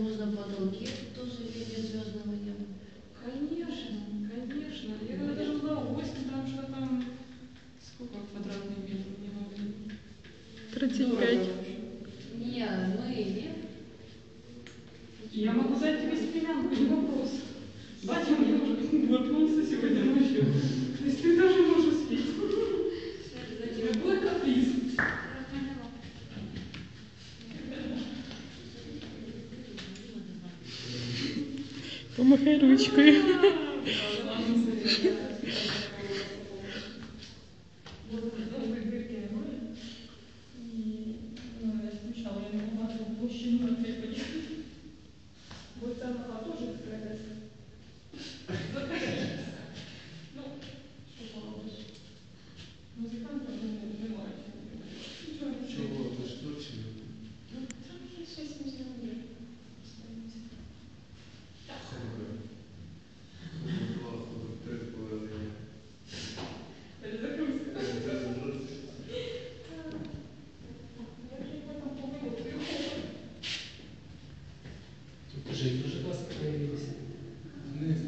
можно потолки тоже видеть звездного неба? Конечно, конечно. Я когда даже была в гости, там что там сколько квадратных метров не могли. 35. Не, мы нет. Я могу задать тебе спинянку вопрос. Батя, у Помахай ручкою. Тут уже появилися. Вниз,